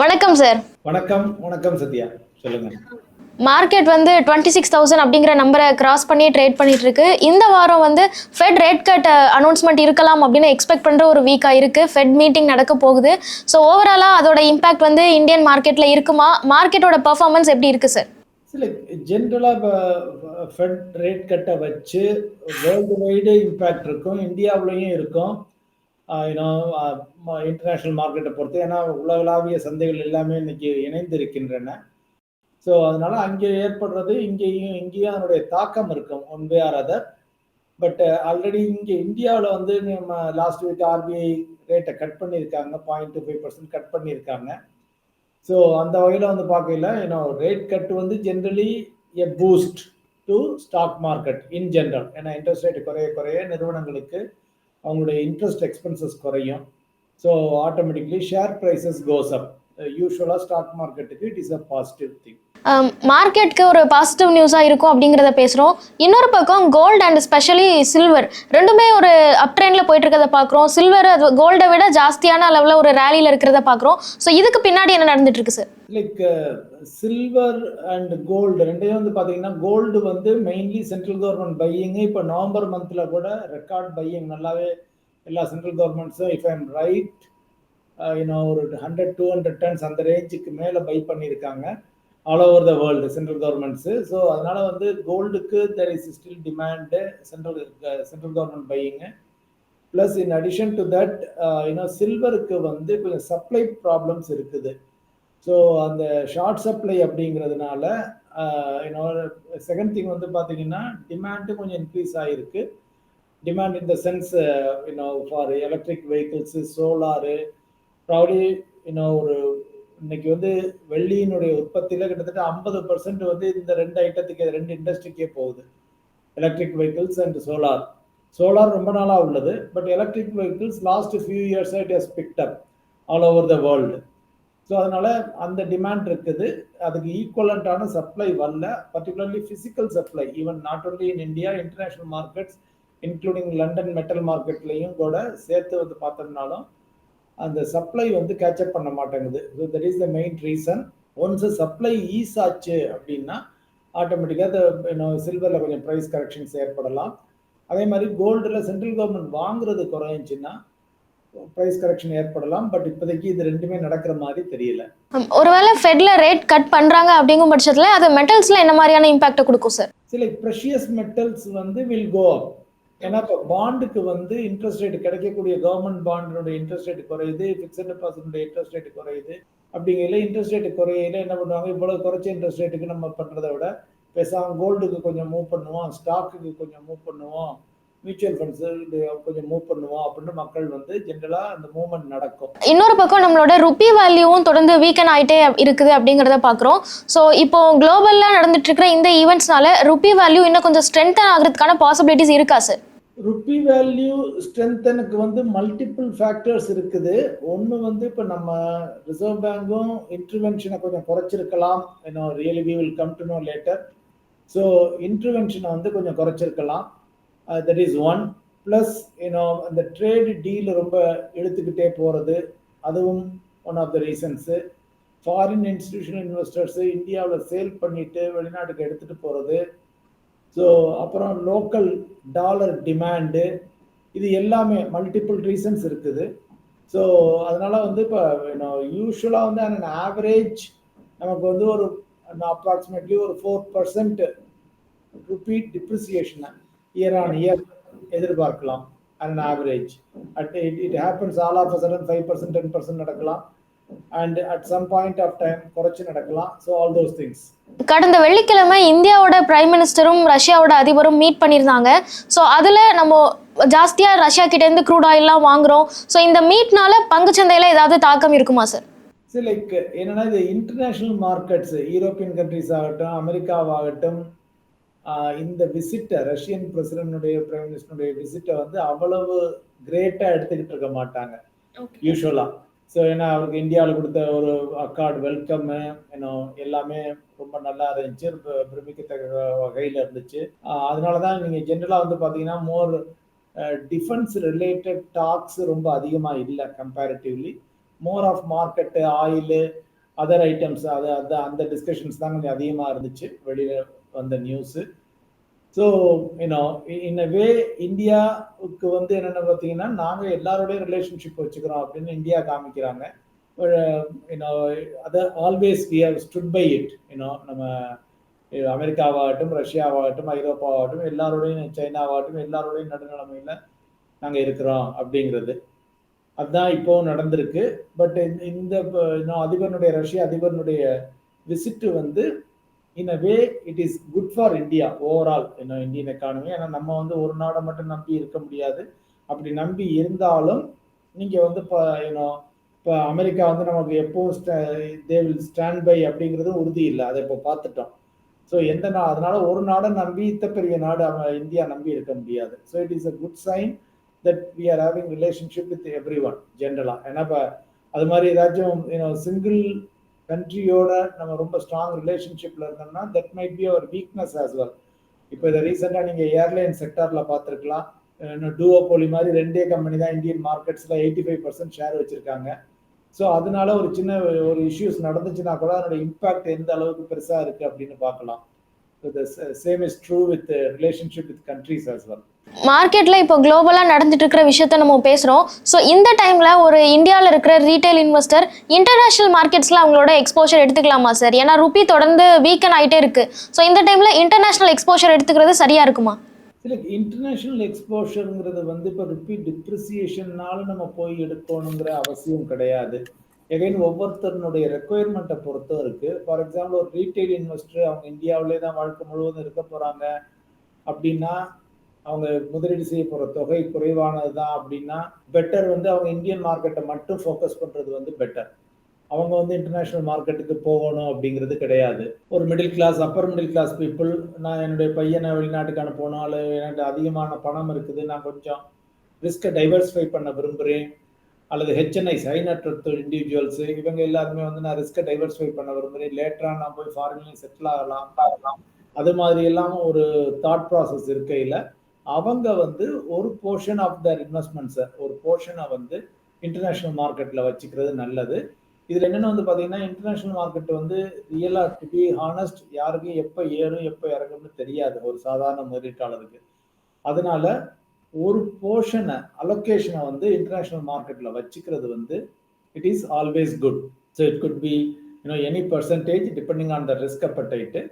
வணக்கம் சார் வணக்கம் வணக்கம் சத்யா. சொல்லுங்க. மார்க்கெட் வந்து டுவெண்ட்டி சிக்ஸ் தௌசண்ட் அப்படிங்கிற நம்பரை கிராஸ் பண்ணி ட்ரேட் பண்ணிட்டு இருக்கு இந்த வாரம் வந்து ஃபெட் ரேட் கட் அனௌன்ஸ்மெண்ட் இருக்கலாம் அப்படின்னு எக்ஸ்பெக்ட் பண்ற ஒரு வீக்கா இருக்கு. ஃபெட் மீட்டிங் நடக்க போகுது. ஸோ ஓவராலா அதோட இம்பாக்ட் வந்து இந்தியன் மார்க்கெட்ல இருக்குமா? மார்க்கெட்டோட பெர்ஃபார்மன்ஸ் எப்படி இருக்கு சார் ஜென்ரலாக இப்போ ஃபெட் ரேட் கட்டை வச்சு வேர்ல்டு வைடு இம்பேக்ட் இருக்கும். இந்தியாவுலேயும் இருக்கும். இன்டர்நேஷ்னல் மார்க்கெட்டை பொறுத்து. ஏன்னா உலகளாவிய சந்தைகள் எல்லாமே இன்னைக்கு இணைந்து இருக்கின்றன ஸோ அதனால அங்கே ஏற்படுறது இங்கேயும் இங்கேயும் அதனுடைய தாக்கம் இருக்கும் one way or other but already இங்கே இந்தியாவில் வந்து நம்ம லாஸ்ட் வீக் ஆர்பிஐ ரேட்டை கட் பண்ணியிருக்காங்க point two five percent cut பண்ணியிருக்காங்க. ஸோ அந்த வகையில் வந்து பார்க்கல ஏன்னா ரேட் கட் வந்து generally a boost to stock market in general ஏன்னா இன்ட்ரெஸ்ட் ரேட் குறைய குறைய நிறுவனங்களுக்கு அவங்களுடைய இன்ட்ரெஸ்ட் எக்ஸ்பென்சஸ் குறையும். So automatically share prices goes up யூஸ்வலாக ஸ்டாக் மார்க்கெட்டுக்கு it is a positive thing மார்க்கெட்க்கு ஒரு பாசிட்டிவ் நியூஸா இருக்கும் அப்படிங்கிறத பேசுறோம். இன்னொரு பக்கம் கோல்டு அண்ட் ஸ்பெஷலி சில்வர் ரெண்டுமே ஒரு அப் ட்ரெண்ட்ல போயிட்டு இருக்கிறத பாக்குறோம் சில்வர் அது கோல்டை விட ஜாஸ்தியான அளவுல ஒரு ரேலியில இருக்கிறத பாக்குறோம் ஸோ இதுக்கு பின்னாடி என்ன நடந்துட்டு இருக்கு sir like silver and gold ரெண்டையும் வந்து பார்த்தீங்கன்னா கோல்டு வந்து மெயின்லி சென்ட்ரல் கவர்மெண்ட் பையிங்கு இப்போ நவம்பர் மந்தில் கூட ரெக்கார்ட் பையிங் நல்லாவே எல்லா சென்ட்ரல் கவர்மெண்ட்ஸும் இஃப் ஐம் ரைட் இன்னும் ஒரு ஹண்ட்ரட் டூ ஹண்ட்ரட் டன்ஸ் அந்த ரேஞ்சுக்கு மேலே பை பண்ணியிருக்காங்க all over the world central governments so அதனால வந்து கோல்டுக்கு there is still demand central central government buying plus in addition to that இன்னும் சில்வருக்கு வந்து கொஞ்சம் சப்ளை ப்ராப்ளம்ஸ் இருக்குது. ஸோ அந்த ஷார்ட் சப்ளை அப்படிங்கிறதுனால இன்னொரு செகண்ட் திங் வந்து பார்த்தீங்கன்னா டிமாண்டு கொஞ்சம் இன்க்ரீஸ் ஆகிருக்கு demand in the know, for for vehicles, solar, solar probably know, ஒரு இன்னைக்கு வந்து வெள்ளியினுடைய உற்பத்தியில் கிட்டத்தட்ட ஐம்பது பர்சன்ட் வந்து இந்த ரெண்டு ஐட்டத்துக்கு ரெண்டு இண்டஸ்ட்ரிக்கே போகுது. Electric vehicles and solar solar ரொம்ப நாளாக உள்ளது but electric vehicles last few years it has picked up all over the world so அதனால அந்த டிமாண்ட் இருக்குது. அதுக்கு ஈக்குவலண்ட்டான சப்ளை வரல. Particularly physical supply even not only in India international markets including London metal மார்க்கெட்லையும் கூட சேர்த்து வந்து பார்த்தோம்னாலும் அந்த சப்ளை வந்து கேட்சப் பண்ண மாட்டேங்குது. So that is the main reason once supply ease ஆச்சு அப்படின்னா ஆட்டோமேட்டிக்காக சில்வரில் கொஞ்சம் ப்ரைஸ் கரெக்ஷன்ஸ் ஏற்படலாம். அதே மாதிரி கோல்டில் சென்ட்ரல் கவர்மெண்ட் வாங்குறது குறைஞ்சுன்னா ப்ரைஸ் கரெக்ஷன் ஏற்படலாம். பட் இப்போதைக்கு இது ரெண்டுமே நடக்கிற மாதிரி தெரியல. ஒருவேளை ஃபெட்ல ரேட் கட் பண்றாங்க அப்படிங்கும் பட்சத்துல அது மெட்டல்ஸ்ல என்ன மாதிரியான இம்பாக்ட் கொடுக்கும் சார் சில ப்ரெஷியஸ் மெட்டல்ஸ் வந்து வில் கோ ஏன்னா இப்போ பாண்டுக்கு வந்து இன்ட்ரெஸ்ட் ரேட் கிடைக்கக்கூடிய கவர்மெண்ட் பாண்டினுடைய இன்ட்ரெஸ்ட் ரேட் குறையுது ஃபிக்ஸட் டெபாசிட்னுடைய இன்ட்ரெஸ்ட் ரேட் குறையுது. அப்படிங்கையில இன்ட்ரெஸ்ட் ரேட் குறையில என்ன பண்ணுவாங்க? இவ்வளவு குறைச்ச இன்ட்ரெஸ்ட் ரேட்டுக்கு நம்ம பண்றதை விட பேசாம கோல்டுக்கு கொஞ்சம் மூவ் பண்ணுவோம் ஸ்டாக்குக்கு கொஞ்சம் மூவ் பண்ணுவோம் மியூச்சுவல் ஃபண்ட்ஸ் கொஞ்சம் மூவ் பண்ணுவோம் அப்படின்னு மக்கள் வந்து ஜென்ரலா அந்த மூவ்மெண்ட் நடக்கும். இன்னொரு பக்கம் நம்மளோட ருப்பி வேல்யூவும் தொடர்ந்து வீக்கன் ஆயிட்டே இருக்குது அப்படிங்கிறத பாக்குறோம் ஸோ இப்போ குளோபல்ல நடந்துட்டு இருக்கிற இந்த ஈவெண்ட்ஸ்னால ருப்பி வேல்யூ இன்னும் கொஞ்சம் ஸ்ட்ரென்தன் ஆகிறதுக்கான பாசிபிலிட்டிஸ் இருக்கா சார் ருப்பி வேல்யூ ஸ்ட்ரென்தனுக்கு வந்து மல்டிபிள் ஃபேக்டர்ஸ் இருக்குது. ஒன்று வந்து இப்போ நம்ம ரிசர்வ் பேங்கும் இன்டர்வென்ஷனை கொஞ்சம் குறைச்சிருக்கலாம். இன்னும் really we will come to know later so இன்டர்வென்ஷனை வந்து கொஞ்சம் குறைச்சிருக்கலாம். That is one plus you know அந்த ட்ரேடு டீல் ரொம்ப இழுத்துக்கிட்டே போகிறது அதுவும் one of the reasons foreign institutional investors இந்தியாவில் சேல் பண்ணிவிட்டு வெளிநாட்டுக்கு எடுத்துகிட்டு போகிறது ஸோ அப்புறம் லோக்கல் டாலர் டிமாண்டு இது எல்லாமே மல்டிபிள் ரீசன்ஸ் இருக்குது. ஸோ அதனால் வந்து இப்போ யூஸ்வலாக வந்து அந்த ஆவரேஜ் நமக்கு வந்து ஒரு அப்ராக்சிமேட்லி ஒரு ஃபோர் பர்சன்ட் ருபீட் டிப்ரிசியேஷனை இயர் ஆன் இயர் எதிர்பார்க்கலாம். And average at it it happens all of sudden five percent ten percent நடக்கலாம். And at some point of time குறைச்சி நடக்கலாம். ஸோ ஆல் தோஸ் திங்ஸ் கடந்த வெள்ளிக்கிழமை இந்தியாவோட பிரைம் மினிஸ்டரும் ரஷ்யாவோட அதிபரும் மீட் பண்ணியிருந்தாங்க. ஸோ அதில் நம்ம ஜாஸ்தியா ரஷ்யா கிட்ட இருந்து க்ரூட் ஆயில்லாம் வாங்குறோம். ஸோ இந்த மீட்னால பங்குச்சந்தையில ஏதாவது தாக்கம் இருக்குமா சார் சரி லைக் என்னன்னா இது இன்டர்நேஷ்னல் மார்க்கெட்ஸ் யூரோப்பியன் கண்ட்ரிஸ் ஆகட்டும் அமெரிக்காவாகட்டும் இந்த விசிட்டை ரஷ்யன் பிரசிடனுடைய பிரைம் மினிஸ்டருடைய விசிட்டை வந்து அவ்வளவு கிரேட்டாக எடுத்துக்கிட்டு இருக்க மாட்டாங்க. யூஸ்வலாக ஸோ ஏன்னா அவருக்கு இந்தியாவில் கொடுத்த ஒரு அக்கார்டு வெல்கம்மு இன்னும் எல்லாமே ரொம்ப நல்லா இருந்துச்சு. பிரமிக்கத்தக்க வகையில் இருந்துச்சு. அதனால தான் நீங்கள் ஜென்ரலாக வந்து பார்த்தீங்கன்னா மோர் டிஃபென்ஸ் ரிலேட்டட் டாக்ஸ் ரொம்ப அதிகமாக இல்லை comparatively more of market oil other items அது அது அந்த டிஸ்கஷன்ஸ் தான் கொஞ்சம் அதிகமாக இருந்துச்சு. வெளியில் வந்த news so you know in a way இந்தியாவுக்கு வந்து என்னென்ன பார்த்தீங்கன்னா நாங்கள் எல்லாரோடைய ரிலேஷன்ஷிப் வச்சுக்கிறோம் அப்படின்னு இந்தியா காமிக்கிறாங்க. யூனோ அதை always we have stood by it you know நம்ம அமெரிக்காவாகட்டும் ரஷ்யாவாகட்டும் ஐரோப்பாவாகட்டும் எல்லாரோடையும் சைனாவாகட்டும் எல்லாரோடையும் நடுநிலைமையில் நாங்கள் இருக்கிறோம் அப்படிங்கிறது. அதுதான் இப்போவும் நடந்திருக்கு. பட் இந்த இன்னும் அதிபருடைய ரஷ்ய அதிபருடைய விசிட்டு வந்து in a way it is good for India overall இன்னும் இந்தியன் எக்கானமி ஏன்னா நம்ம வந்து ஒரு நாடை மட்டும் நம்பி இருக்க முடியாது. அப்படி நம்பி இருந்தாலும் நீங்கள் வந்து இப்போ இன்னும் இப்போ அமெரிக்கா வந்து நமக்கு எப்பவும் தே வில் ஸ்டாண்ட் பை அப்படிங்கிறது உறுதி இல்லை. அதை இப்போ பார்த்துட்டோம். ஸோ எந்த நா அதனால ஒரு நாடை நம்பி இத்த பெரிய நாடு இந்தியா நம்பி இருக்க முடியாது. So it is a good sign that we are having relationship with everyone ஜென்ரலாக ஏன்னா இப்போ அது மாதிரி ஏதாச்சும் சிங்கிள் கண்ட்ரியோட நம்ம ரொம்ப ஸ்ட்ராங் ரிலேஷன்ஷிப்ல இருந்தோம்னா that might be our weakness as well இப்போ இதை ரீசெண்டாக நீங்கள் ஏர்லைன் செக்டாரில் பார்த்துருக்கலாம். இன்னும் டூஓபோலி மாதிரி ரெண்டே கம்பெனி தான் இந்தியன் மார்க்கெட்ஸில் எயிட்டி ஃபைவ் பர்சன்ட் ஷேர் வச்சுருக்காங்க. ஸோ அதனால ஒரு சின்ன ஒரு இஷ்யூஸ் நடந்துச்சுன்னா கூட அதனோட இம்பாக்ட் எந்த அளவுக்கு பெருசாக இருக்குது அப்படின்னு பார்க்கலாம். Same is true with relationship with countries as well மார்க்கெட்ல இப்போ குளோபலா நடந்துட்டு இருக்கிற விஷயத்த நம்ம பேசுறோம். ஸோ இந்த டைம்ல ஒரு இந்தியாவில் இருக்கிற ரீட்டைல் இன்வெஸ்டர் இன்டர்நேஷனல் மார்க்கெட்ஸ்ல அவங்களோட எக்ஸ்போஷர் எடுத்துக்கலாமா சார் ஏன்னா ருபி தொடர்ந்து வீக்கன் ஆயிட்டே இருக்கு. ஸோ இந்த டைம்ல இன்டர்நேஷனல் எக்ஸ்போஷர் எடுத்துக்கிறது சரியா இருக்குமா? இல்லை இன்டர்நேஷ்னல் எக்ஸ்போஷருங்கிறது வந்து இப்போ ருப்பி டிப்ரிசியேஷன்னால நம்ம போய் எடுக்கணுங்கிற அவசியம் கிடையாது. எகைன் ஒவ்வொருத்தருனுடைய ரெக்குயர்மெண்ட்டை பொறுத்தும் இருக்கு. ஃபார் எக்ஸாம்பிள் ஒரு ரீட்டைல் இன்வெஸ்டர் அவங்க இந்தியாவிலே தான் வாழ்க்கை முழுவதும் இருக்க போறாங்க. அப்படின்னா அவங்க முதலீடு செய்ய போகிற தொகை குறைவானது தான் அப்படின்னா பெட்டர் வந்து அவங்க இந்தியன் மார்க்கெட்டை மட்டும் ஃபோக்கஸ் பண்ணுறது வந்து பெட்டர் அவங்க வந்து இன்டர்நேஷ்னல் மார்க்கெட்டுக்கு போகணும் அப்படிங்கிறது கிடையாது. ஒரு middle class upper middle class people நான் என்னுடைய பையனை வெளிநாட்டுக்கு அனுப்பணும். அல்லது எனக்கு அதிகமான பணம் இருக்குது. நான் கொஞ்சம் ரிஸ்க்கை டைவர்சிஃபை பண்ண விரும்புகிறேன் அல்லது ஹெச்என்ஐஸ் ஹை இண்டிவிஜுவல்ஸ் இவங்க எல்லாருமே வந்து நான் ரிஸ்க்கை டைவர்சிஃபை பண்ண விரும்புகிறேன் லேட்டராக நான் போய் ஃபாரின்லையும் செட்டில் ஆகலாம். அது மாதிரி எல்லாம் ஒரு தாட் ப்ராசஸ் இருக்கையில் அவங்க வந்து ஒரு போர்ஷன் ஆஃப் தர் இன்வெஸ்ட்மெண்ட்ஸை ஒரு போர்ஷனை வந்து இன்டர்நேஷ்னல் மார்க்கெட்டில் வச்சுக்கிறது நல்லது. இதில் என்னென்ன வந்து பார்த்தீங்கன்னா இன்டர்நேஷ்னல் மார்க்கெட் வந்து ரியலாக டு பி ஹானஸ்ட் யாருக்கும் எப்போ ஏறும் எப்போ இறங்கும்னு தெரியாது. ஒரு சாதாரண முதலீட்டாளருக்கு. அதனால ஒரு போர்ஷனை அலோகேஷனை வந்து இன்டர்நேஷ்னல் மார்க்கெட்டில் வச்சுக்கிறது வந்து it is always good so it good be you know any percentage depending on the risk appetite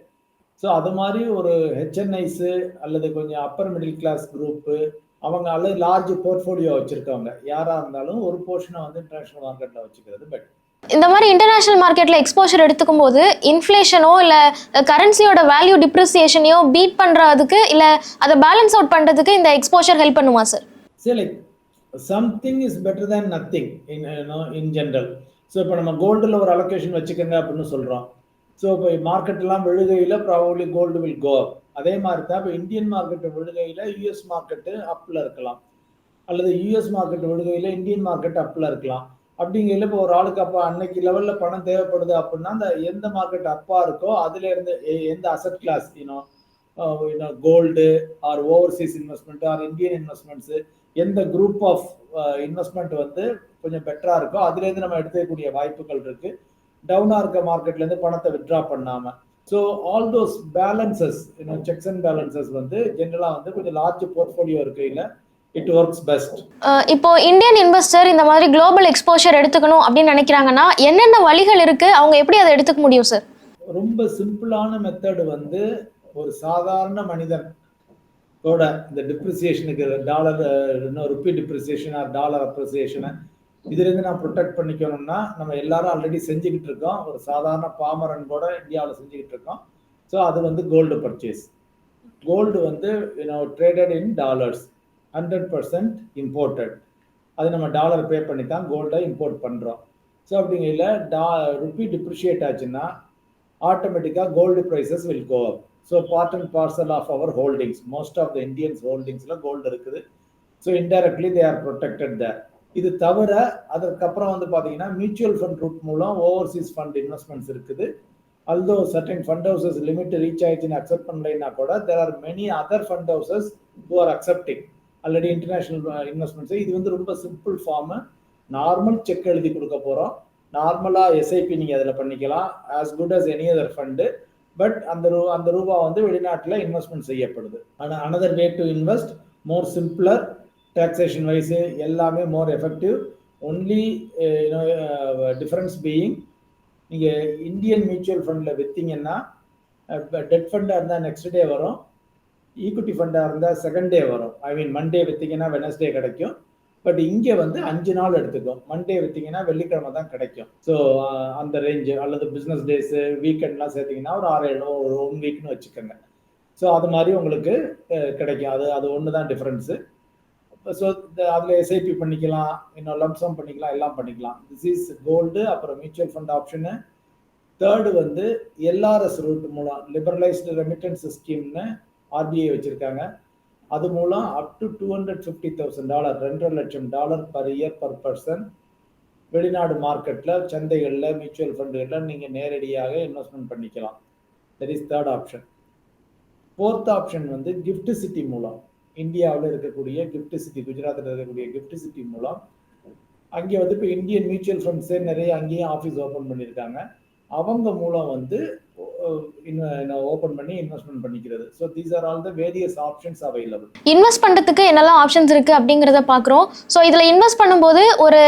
so அது மாதிரி ஒரு ஹெச்என்ஐஸு அல்லது கொஞ்சம் அப்பர் மிடில் கிளாஸ் குரூப்பு அவங்க அல்லது லார்ஜ் போர்ட்ஃபோலியோ வச்சுருக்கவங்க யாராக இருந்தாலும் ஒரு போர்ஷனை வந்து இன்டர்நேஷ்னல் மார்க்கெட்டில் வச்சுக்கிறது பெட்டர் இந்த மாதிரி இன்டர்நேஷனல் மார்க்கெட்டில் எக்ஸ்போஷர் எடுத்துக்கும் போது இன்ஃப்ளேஷனோ இல்லை கரன்சியோட வேல்யூ டிப்ரிசியேஷனையோ பீட் பண்ணுறதுக்கு இல்லை அதை பேலன்ஸ் அவுட் பண்ணுறதுக்கு இந்த எக்ஸ்போஷர் ஹெல்ப் பண்ணுமா சார் சரி something is better than nothing in in general so இப்போ நம்ம கோல்டில் ஒரு அலோகேஷன் வச்சுக்கோங்க அப்படின்னு சொல்கிறோம் ஸோ இப்போ மார்க்கெட்டெல்லாம் விழுகையில் probably gold will go up அதே மாதிரி தான் இப்போ இந்தியன் மார்க்கெட்டு விழுகையில் யூஎஸ் மார்க்கெட்டு அப்பில் இருக்கலாம். அல்லது யூஎஸ் மார்க்கெட் விழுகையில் இந்தியன் மார்க்கெட் அப்பில் இருக்கலாம். அப்படிங்கையில் இப்போ ஒரு ஆளுக்கு அப்போ அன்னைக்கு லெவலில் பணம் தேவைப்படுது அப்படின்னா அந்த எந்த மார்க்கெட் அப்பா இருக்கோ அதுல இருந்து எந்த அசட் கிளாஸ் இன்னும் gold or overseas investment or Indian investments எந்த குரூப் ஆஃப் இன்வெஸ்ட்மெண்ட் வந்து கொஞ்சம் பெட்டராக இருக்கோ அதுலேருந்து நம்ம எடுத்துக்கக்கூடிய வாய்ப்புகள் இருக்கு. டவுனாக இருக்க மார்க்கெட்லேருந்து பணத்தை வித்ட்ரா பண்ணாமல் ஸோ ஆல் தோஸ் பேலன்சஸ் இன்னும் செக்ஸ் அண்ட் பேலன்சஸ் வந்து ஜென்ரலாக வந்து கொஞ்சம் லார்ஜ் போர்ட்ஃபோலியோ இருக்கையில் இட் ஒர்க்ஸ் பெஸ்ட் இப்போ இந்தியன் இன்வெஸ்டர் இந்த மாதிரி குளோபல் எக்ஸ்போஷர் எடுத்துக்கணும் அப்படின்னு நினைக்கிறாங்கன்னா என்னென்ன வழிகள் இருக்கு? அவங்க எப்படி அதை எடுத்துக்க முடியும் சார் ரொம்ப சிம்பிளான மெத்தடு வந்து ஒரு சாதாரண மனிதன் கூட இந்த டிப்ரிசியேஷனுக்கு dollar rupee depreciation or dollar அப்ரிசியேஷனை இதுலேருந்து நான் ப்ரொடெக்ட் பண்ணிக்கணும்னா நம்ம எல்லாரும் ஆல்ரெடி செஞ்சுக்கிட்டு இருக்கோம். ஒரு சாதாரண பாமரன் கூட இந்தியாவில் செஞ்சுக்கிட்டு இருக்கோம். ஸோ அது வந்து கோல்டு பர்ச்சேஸ் கோல்டு வந்து traded in dollars hundred percent imported அது நம்ம டாலர் பே பண்ணி தான் கோல்டை இம்போர்ட் பண்ணுறோம் ஸோ அப்படிங்கையில் டா ருப்பி டிப்ரிஷியேட் ஆச்சுன்னா ஆட்டோமேட்டிக்காக gold prices will go up so part and parcel of our holdings most of the Indians ஹோல்டிங்ஸில் gold இருக்குது. So indirectly they are protected there இது தவிர அதற்கப்புறம் வந்து பார்த்தீங்கன்னா மியூச்சுவல் ஃபண்ட் ரூட் மூலம் ஓவர்சீஸ் ஃபண்ட் இன்வெஸ்ட்மெண்ட்ஸ் இருக்குது. Although certain fund houses limit reach ஆயிடுச்சுன்னு accept பண்ணலைன்னா கூட there are many other fund houses who are accepting already international investments இது வந்து ரொம்ப சிம்பிள் ஃபார்மு நார்மல் செக் எழுதி கொடுக்க போகிறோம் நார்மலாக எஸ்ஐபி நீங்கள் அதில் பண்ணிக்கலாம். As good as any other fund but அந்த ரூ அந்த ரூபா வந்து வெளிநாட்டில் இன்வெஸ்ட்மெண்ட் செய்யப்படுது. ஆனால் another way to invest more simpler taxation wise எல்லாமே more effective only difference being நீங்கள் இந்தியன் மியூச்சுவல் ஃபண்டில் விற்றீங்கன்னா டெட் ஃபண்டாக இருந்தால் நெக்ஸ்ட் டே வரும். ஈக்குட்டி ஃபண்டாக இருந்தால் செகண்ட் டே வரும். ஐ மீன் மண்டே விற்றீங்கன்னா வெனஸ்டே கிடைக்கும். பட் இங்கே வந்து அஞ்சு நாள் எடுத்துக்கும் மண்டே விற்றீங்கன்னா வெள்ளிக்கிழமை தான் கிடைக்கும். ஸோ அந்த ரேஞ்சு அல்லது பிஸ்னஸ் டேஸு வீக்கெண்ட்லாம் சேர்த்திங்கன்னா ஒரு ஆறு ஏழு ஒரு ஒன் வீக்னு வச்சுக்கோங்க. ஸோ அது மாதிரி உங்களுக்கு கிடைக்கும். அது அது ஒன்று தான் டிஃப்ரென்ஸு ஸோ அதில் எஸ்ஐபி பண்ணிக்கலாம். இன்னும் லம்சம் பண்ணிக்கலாம். எல்லாம் பண்ணிக்கலாம். திஸ் இஸ் கோல்டு அப்புறம் மியூச்சுவல் ஃபண்ட் ஆப்ஷனு தேர்டு வந்து எல்ஆர்எஸ் ரூட் மூலம் லிபரலைஸ்டு ரெமிட்டன்ஸ் ஸ்கீம்னு ஆர்பிஐ வச்சுருக்காங்க. அது மூலம் up to two hundred fifty thousand dollar ரெண்டரை லட்சம் dollar per year per person வெளிநாடு மார்க்கெட்டில் சந்தைகளில் மியூச்சுவல் ஃபண்டுகளில் நீங்கள் நேரடியாக இன்வெஸ்ட்மெண்ட் பண்ணிக்கலாம். That is third option fourth option வந்து கிஃப்ட் சிட்டி மூலம் இந்தியாவில் இருக்கக்கூடிய கிஃப்ட் சிட்டி குஜராத்தில் இருக்கக்கூடிய கிஃப்ட் சிட்டி மூலம். அங்கே வந்து இப்போ இந்தியன் மியூச்சுவல் ஃபண்ட்ஸே நிறைய அங்கேயும் ஆஃபீஸ் ஓப்பன் பண்ணியிருக்காங்க அவங்க மூலம் வந்து ஓப்பன் பண்ணி இன்வெஸ்ட்மெண்ட் பண்ணிக்கிறது. So these are all the various options available invest பண்ணுறதுக்கு என்னெல்லாம் ஆப்ஷன்ஸ் இருக்குது அப்படிங்கிறத பார்க்குறோம் ஸோ இதில் இன்வெஸ்ட் பண்ணும்போது ஒரு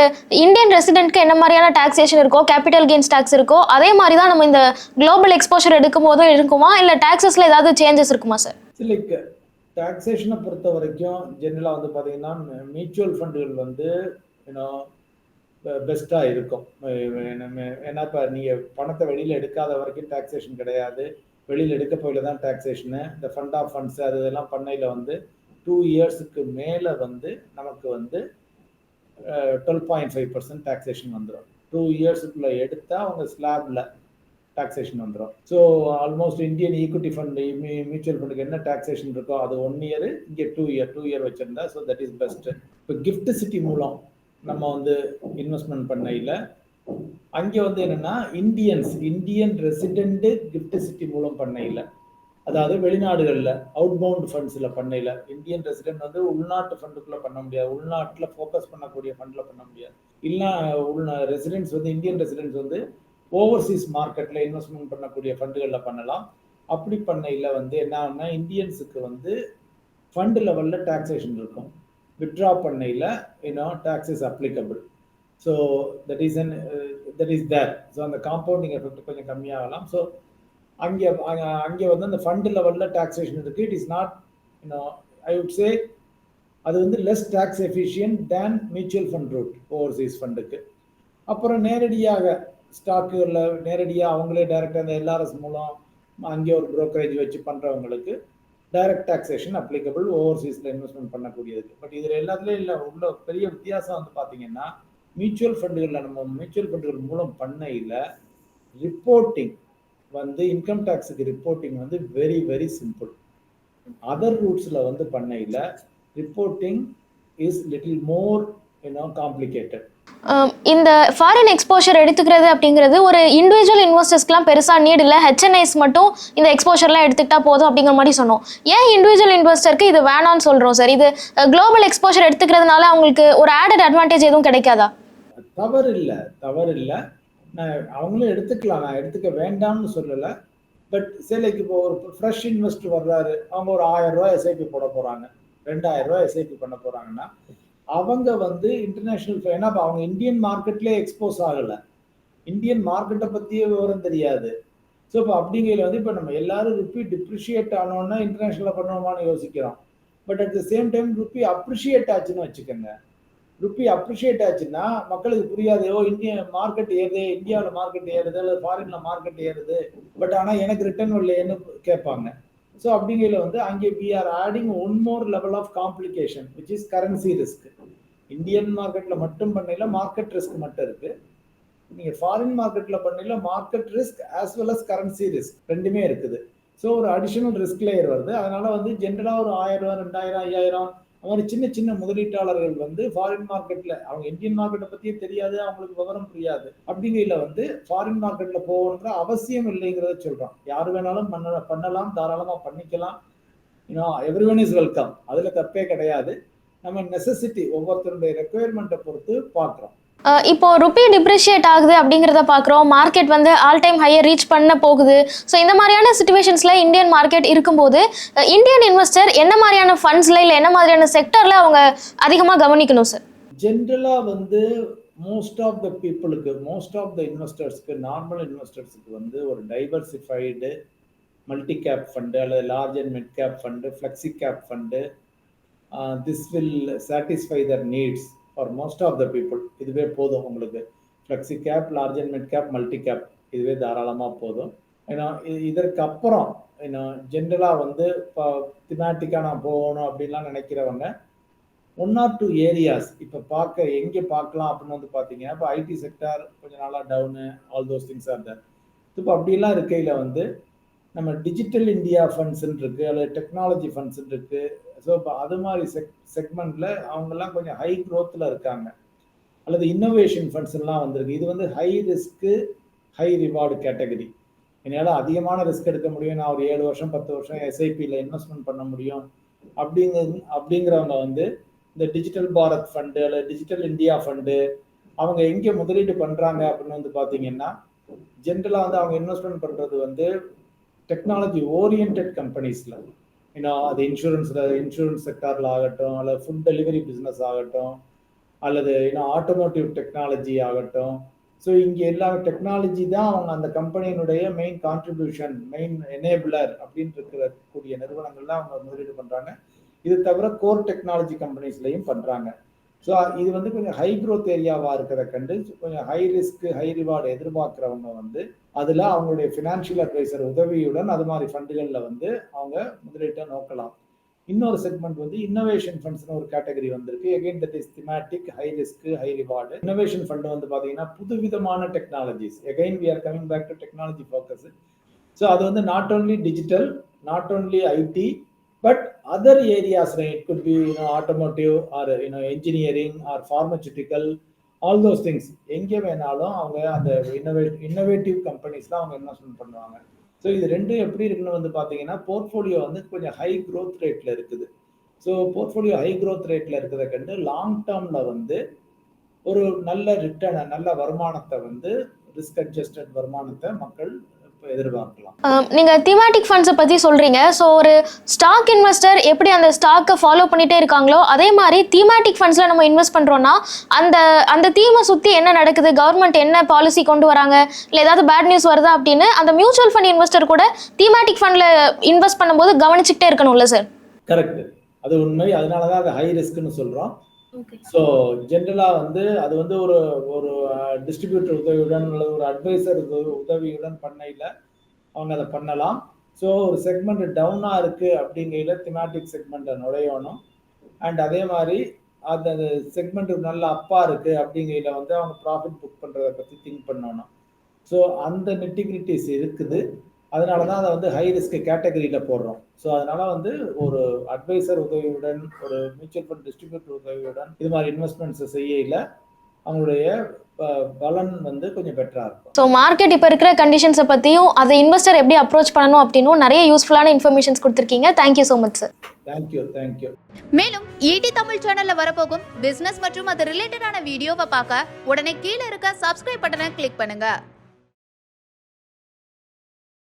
இந்தியன் ரெசிடென்ட்க்கு என்ன மாதிரியான டாக்ஸேஷன் இருக்கோ கேபிட்டல் கெயின்ஸ் டாக்ஸ் இருக்கோ அதே மாதிரி தான் நம்ம இந்த குளோபல் எக்ஸ்போஷர் எடுக்கும் போதும் இருக்குமா? இல்லை டாக்ஸஸில் ஏதாவது சேஞ்சஸ் இருக்குமா சார் லைக் டாக்ஸேஷனை பொறுத்த வரைக்கும் ஜென்ரலாக வந்து பார்த்தீங்கன்னா மியூச்சுவல் ஃபண்டுகள் வந்து யூனோ பெஸ்ட்டாக இருக்கும். ஏன்னா இப்போ நீங்கள் பணத்தை வெளியில் எடுக்காத வரைக்கும் டாக்ஸேஷன் கிடையாது. வெளியில் எடுக்க போயில தான் டாக்ஸேஷனு இந்த ஃபண்ட் ஆஃப் ஃபண்ட்ஸ் அது இதெல்லாம் பண்ணையில் வந்து டூ இயர்ஸுக்கு மேலே வந்து நமக்கு வந்து twelve point five percent taxation வந்துடும் டூ இயர்ஸுக்குள்ளே எடுத்தால் அவங்க ஸ்லாபில் டாக்ஸேஷன் வந்துடும் so almost Indian equity fund mutual ஃபண்டுக்கு என்ன டாக்ஸேஷன் இருக்கோ அது ஒன் இயர் இங்கே டூ இயர் டூ இயர் வச்சுருந்தா ஸோ தட் இஸ் பெஸ்ட் இப்போ கிஃப்ட் சிட்டி மூலம் நம்ம வந்து இன்வெஸ்ட்மெண்ட் பண்ணையில். அங்கே வந்து என்னென்னா Indians Indian resident GIFT City மூலம் பண்ணையில். அதாவது வெளிநாடுகளில் அவுட்பவுண்ட் ஃபண்ட்ஸில் பண்ணையில். இந்தியன் ரெசிடென்ட் வந்து உள்நாட்டு ஃபண்டுக்குள்ளே பண்ண முடியாது. உள்நாட்டில் ஃபோக்கஸ் பண்ணக்கூடிய ஃபண்டில் பண்ண முடியாது. இல்லை உள் ரெசிடென்ட்ஸ் வந்து இந்தியன் ரெசிடென்ட்ஸ் வந்து ஓவர்சீஸ் மார்க்கெட்டில் இன்வெஸ்ட்மெண்ட் பண்ணக்கூடிய ஃபண்டுகளில் பண்ணலாம். அப்படி பண்ணையில் வந்து என்ன இந்தியன்ஸுக்கு வந்து ஃபண்டு லெவலில் டாக்ஸேஷன் இருக்கும். வித்ட்ரா பண்ணையில் you know tax is applicable so that is an that is there so அந்த காம்பவுண்டிங் எஃபெக்ட் கொஞ்சம் கம்மியாகலாம். ஸோ அங்கே அங்கே வந்து அந்த ஃபண்டு லெவலில் டாக்ஸேஷன் இருக்குது it is not you know I would say அது வந்து less tax efficient than mutual fund route overseas ஃபண்டுக்கு அப்புறம் நேரடியாக ஸ்டாக்குகளில் நேரடியாக அவங்களே டைரெக்டாக அந்த எல்ஆர்எஸ் மூலம் அங்கே ஒரு ப்ரோக்கரேஜ் வச்சு பண்ணுறவங்களுக்கு டைரக்ட் டாக்ஸேஷன் அப்ளிகபிள் ஓவர்சீஸில் இன்வெஸ்ட்மெண்ட் பண்ணக்கூடியது பட் இதில் எல்லாத்துலேயும் இல்லை உள்ள பெரிய வித்தியாசம் வந்து பார்த்தீங்கன்னா மியூச்சுவல் ஃபண்டுகளில் நம்ம மியூச்சுவல் ஃபண்டுகள் மூலம் பண்ணையில் ரிப்போர்ட்டிங் வந்து இன்கம் டேக்ஸுக்கு ரிப்போர்ட்டிங் வந்து வெரி வெரி சிம்பிள் அதர் ரூட்ஸில் வந்து பண்ணையில் reporting is little more you know complicated இந்த ஃபாரின் எக்ஸ்போஷர் எடுத்துக்கிறது அப்படிங்கிறது ஒரு இண்டிவிஜுவல் இன்வெஸ்டர்ஸ்க்குலாம் பெருசாக நீட் இல்லை. ஹெச்என்ஐஸ் மட்டும் இந்த எக்ஸ்போஷர்லாம் எடுத்துக்கிட்டா போதும் அப்படிங்கிற மாதிரி சொன்னோம். ஏன் இண்டிவிஜுவல் இன்வெஸ்டருக்கு இது வேணாம்னு சொல்கிறோம் சார் இது குளோபல் எக்ஸ்போஷர் எடுத்துக்கிறதுனால அவங்களுக்கு ஒரு ஆடட் அட்வான்டேஜ் எதுவும் கிடைக்காதா? தவறு இல்லை தவறு இல்லை. நான் அவங்களும் எடுத்துக்கலாம். நான் எடுத்துக்க வேண்டாம்னு சொல்லலை. பட் சேலைக்கு இப்போ ஒரு ஃப்ரெஷ் இன்வெஸ்டர் வர்றாரு. அவங்க ஒரு ஆயிரம் ரூபாய் எஸ்ஐபி போட போகிறாங்க ரெண்டாயிரம் ரூபாய் எஸ்ஐபி பண்ண போகிறாங்கன்னா அவங்க வந்து இன்டர்நேஷ்னல் ஏன்னா அவங்க இந்தியன் மார்க்கெட்லேயே எக்ஸ்போஸ் ஆகலை. இந்தியன் மார்க்கெட்டை பற்றியே விவரம் தெரியாது. ஸோ இப்போ அப்படிங்கையில் வந்து இப்போ நம்ம எல்லாரும் ருப்பி டிப்ரிஷியேட் ஆனோன்னா இன்டர்நேஷ்னலாக பண்ணுவோமான்னு யோசிக்கிறோம். But at the same time rupee appreciate ஆச்சுன்னு வச்சுக்கோங்க. ருப்பி அப்ரிஷியேட் ஆச்சுன்னா மக்களுக்கு புரியாது. ஓ இந்திய மார்க்கெட் ஏறுது இந்தியாவில் மார்க்கெட் ஏறுது அல்லது ஃபாரினில் மார்க்கெட் ஏறுது. பட் ஆனால் எனக்கு ரிட்டர்ன் வரலையேன்னு கேட்பாங்க. ஸோ அப்படிங்கையில் வந்து அங்கே we are adding one more level of complication which is currency risk Indian மார்க்கெட்டில் மட்டும் பண்ணையில மார்க்கெட் ரிஸ்க் மட்டும் இருக்கு. நீங்கள் ஃபாரின் மார்க்கெட்டில் பண்ணையில் market risk as well as currency risk ரெண்டுமே இருக்குது. ஸோ ஒரு அடிஷனல் ரிஸ்க் லேயர் வருது. அதனால வந்து ஜென்ரலாக ஒரு ஆயிரம் ரூபா ரெண்டாயிரம் ஐயாயிரம் அது மாதிரி சின்ன சின்ன முதலீட்டாளர்கள் வந்து ஃபாரின் மார்க்கெட்ல அவங்க இந்தியன் மார்க்கெட்டை பத்தியே தெரியாது அவங்களுக்கு விவரம் புரியாது. அப்படிங்கையில வந்து ஃபாரின் மார்க்கெட்ல போகணுன்ற அவசியம் இல்லைங்கிறத சொல்றோம் யார் வேணாலும் பண்ண பண்ணலாம் தாராளமா பண்ணிக்கலாம். You know everyone is welcome அதுல தப்பே கிடையாது. நம்ம நெசசிட்டி ஒவ்வொருத்தருடைய ரெக்குயர்மெண்ட்டை பொறுத்து பார்க்குறோம். இப்போ ருபி டிப்ரிஷியேட் ஆகுது அப்படிங்கிறத பார்க்குறோம். மார்க்கெட் வந்து ஆல் டைம் ஹையர் ரீச் பண்ண போகுது. ஸோ இந்த மாதிரியான சுச்சுவேஷன்ஸில் இந்தியன் மார்க்கெட் இருக்கும்போது இந்தியன் இன்வெஸ்டர் என்ன மாதிரியான ஃபண்ட்ஸில் இல்லை என்ன மாதிரியான செக்டரில் அவங்க அதிகமாக கவனிக்கணும் சார் ஜென்ரலாக வந்து மோஸ்ட் ஆஃப் த பீப்புளுக்கு மோஸ்ட் ஆஃப் த இன்வெஸ்டர்ஸ்க்கு நார்மல் இன்வெஸ்டர்ஸுக்கு வந்து ஒரு டைவர்சிஃபைடு மல்டி கேப் ஃபண்டு அல்லது large and mid cap fund flexi cap fund this will satisfy their needs for most of the people இதுவே போதும் உங்களுக்கு. Flexi cap large and mid cap multi cap இதுவே தாராளமாக போதும். ஏன்னா இ- இதற்கு அப்புறம் ஏன்னா ஜென்ரலாக வந்து இப்போ திமேட்டிக்காக நான் போகணும் அப்படின்லாம் நினைக்கிறவங்க ஒன் ஆர் டூ ஏரியாஸ் இப்போ பார்க்க எங்கே பார்க்கலாம் அப்படின்னு வந்து பார்த்தீங்கன்னா இப்போ ஐடி செக்டார் கொஞ்ச நாளாக down all those things are there இப்போ அப்படிலாம் இருக்கையில் வந்து நம்ம டிஜிட்டல் இந்தியா ஃபண்ட்ஸ்ன்னு இருக்கு அல்லது டெக்னாலஜி ஃபண்ட்ஸ்ன்னு இருக்கு. ஸோ இப்போ அது மாதிரி செக் செக்மெண்ட்ல அவங்கெல்லாம் கொஞ்சம் ஹை க்ரோத்தில் இருக்காங்க. அல்லது இன்னோவேஷன் ஃபண்ட்ஸ்லாம் வந்திருக்கு. இது வந்து high risk high reward category என்னால் அதிகமான ரிஸ்க் எடுக்க முடியும். நான் ஒரு ஏழு வருஷம் பத்து வருஷம் எஸ்ஐபியில் இன்வெஸ்ட்மெண்ட் பண்ண முடியும். அப்படிங்கிறது அப்படிங்கிறவங்க வந்து இந்த டிஜிட்டல் பாரத் ஃபண்டு அல்லது டிஜிட்டல் இந்தியா ஃபண்டு அவங்க எங்கே முதலீடு பண்ணுறாங்க அப்படின்னு வந்து பார்த்தீங்கன்னா ஜென்ரலாக வந்து அவங்க இன்வெஸ்ட்மெண்ட் பண்ணுறது வந்து டெக்னாலஜி ஓரியன்ட் கம்பெனிஸில் ஏன்னா அது இன்சூரன்ஸில் இன்சூரன்ஸ் செக்டாரில் ஆகட்டும் அல்லது ஃபுட் டெலிவரி பிஸ்னஸ் ஆகட்டும் அல்லது ஏன்னா ஆட்டோமோட்டிவ் டெக்னாலஜி ஆகட்டும். ஸோ இங்கே எல்லா டெக்னாலஜி தான் அவங்க அந்த கம்பெனியினுடைய மெயின் கான்ட்ரிபியூஷன் மெயின் எனேபிளர் அப்படின்னு இருக்கிற கூடிய அவங்க முதலீடு பண்ணுறாங்க இது தவிர கோர் டெக்னாலஜி கம்பெனிஸ்லையும் பண்ணுறாங்க ஸோ இது வந்து கொஞ்சம் ஹை க்ரோத் ஏரியாவாக இருக்கிற கண்டு கொஞ்சம் ஹை ரிஸ்க் ஹை ரிவார்டு எதிர்பார்க்குறவங்க வந்து அதில் அவங்களுடைய ஃபினான்ஷியல் அட்வைசர் உதவியுடன் அது மாதிரி ஃபண்டுகளில் வந்து அவங்க முதலீட்டை நோக்கலாம். இன்னொரு செக்மெண்ட் வந்து இன்னோவேஷன் ஃபண்ட்ஸ்னு ஒரு கேட்டகரி வந்திருக்கு. Again that is thematic high risk high reward innovation fund வந்து பார்த்தீங்கன்னா புதுவிதமான technologies again we are coming back to technology focus so அது வந்து not only digital not only IT but other areas it could be you know automotive or you know engineering or pharmaceutical all those things எங்கே வேணாலும் அவங்க அந்த innovate innovative தான் அவங்க investment பண்ணுவாங்க. So இது ரெண்டும் எப்படி இருக்குன்னு வந்து பார்த்தீங்கன்னா போர்ட்ஃபோலியோ வந்து கொஞ்சம் ஹை க்ரோத் ரேட்டில் இருக்குது. ஸோ போர்ட்ஃபோலியோ ஹை க்ரோத் ரேட்டில் இருக்கிறத கண்டு லாங் டேர்மில் வந்து ஒரு நல்ல ரிட்டர்னை நல்ல வருமானத்தை வந்து ரிஸ்க் அட்ஜஸ்டட் வருமானத்தை மக்கள் நீங்க தீமாட்டிக் ஃபண்ட்ஸை பத்தி சொல்றீங்க. ஸோ ஒரு ஸ்டாக் இன்வெஸ்டர் எப்படி அந்த ஸ்டாக்கை ஃபாலோ பண்ணிட்டே இருக்காங்களோ அதே மாதிரி தீமாட்டிக் ஃபண்ட்ஸ்ல நம்ம இன்வெஸ்ட் பண்றோம்னா அந்த அந்த தீமை சுத்தி என்ன நடக்குது கவர்மெண்ட் என்ன பாலிசி கொண்டு வராங்க இல்லை ஏதாவது பேட் நியூஸ் வருதா அப்படின்னு அந்த மியூச்சுவல் ஃபண்ட் இன்வெஸ்டர் கூட தீமாட்டிக் ஃபண்ட்ல இன்வெஸ்ட் பண்ணும்போது கவனிச்சுக்கிட்டே இருக்கணும்ல சார் கரெக்ட் அது உண்மை. அதனால தான் அது ஹை ரிஸ்க்னு சொல்றோம். ஸோ ஜென்ரலாக வந்து அது வந்து ஒரு ஒரு டிஸ்ட்ரிபியூட்டர் உதவியுடன் அல்லது ஒரு அட்வைசர் உதவியுடன் பண்ணையில் அவங்க அதை பண்ணலாம். ஸோ ஒரு செக்மெண்ட் டவுனாக இருக்குது அப்படிங்கையில் திமேட்டிக் செக்மெண்ட்டை நுழையணும். அண்ட் அதே மாதிரி அந்த செக்மெண்ட் நல்ல அப்பா இருக்குது அப்படிங்கையில் வந்து அவங்க ப்ராஃபிட் புக் பண்ணுறதை பற்றி திங்க் பண்ணணும். ஸோ அந்த நெட்டிகிரிட்டிஸ் இருக்குது. அதனால தான் அதை வந்து ஹை ரிஸ்க் கேட்டகரியில் போடுறோம். ஸோ அதனால வந்து ஒரு அட்வைசர் உதவியுடன் ஒரு மியூச்சுவல் ஃபண்ட் டிஸ்ட்ரிபியூட்டர் உதவியுடன் இது மாதிரி இன்வெஸ்ட்மெண்ட்ஸை செய்யல அவங்களுடைய ப- பலன் வந்து கொஞ்சம் பெட்டராக இருக்கும். ஸோ மார்க்கெட் இப்போ இருக்கிற கண்டிஷன்ஸை பற்றியும் அதை இன்வெஸ்டர் எப்படி அப்ரோச் பண்ணணும் அப்படின்னும் நிறைய யூஸ்ஃபுல்லான இன்ஃபர்மேஷன்ஸ் கொடுத்துருக்கீங்க. Thank you so much sir thank you thank you மேலும் ஈடி தமிழ் சேனல்ல வரப்போகும் பிசினஸ் மற்றும் அது ரிலேட்டடான வீடியோவை பார்க்க உடனே கீழே இருக்க சப்ஸ்கிரைப் பட்டனை கிளிக் பண்ணுங்க.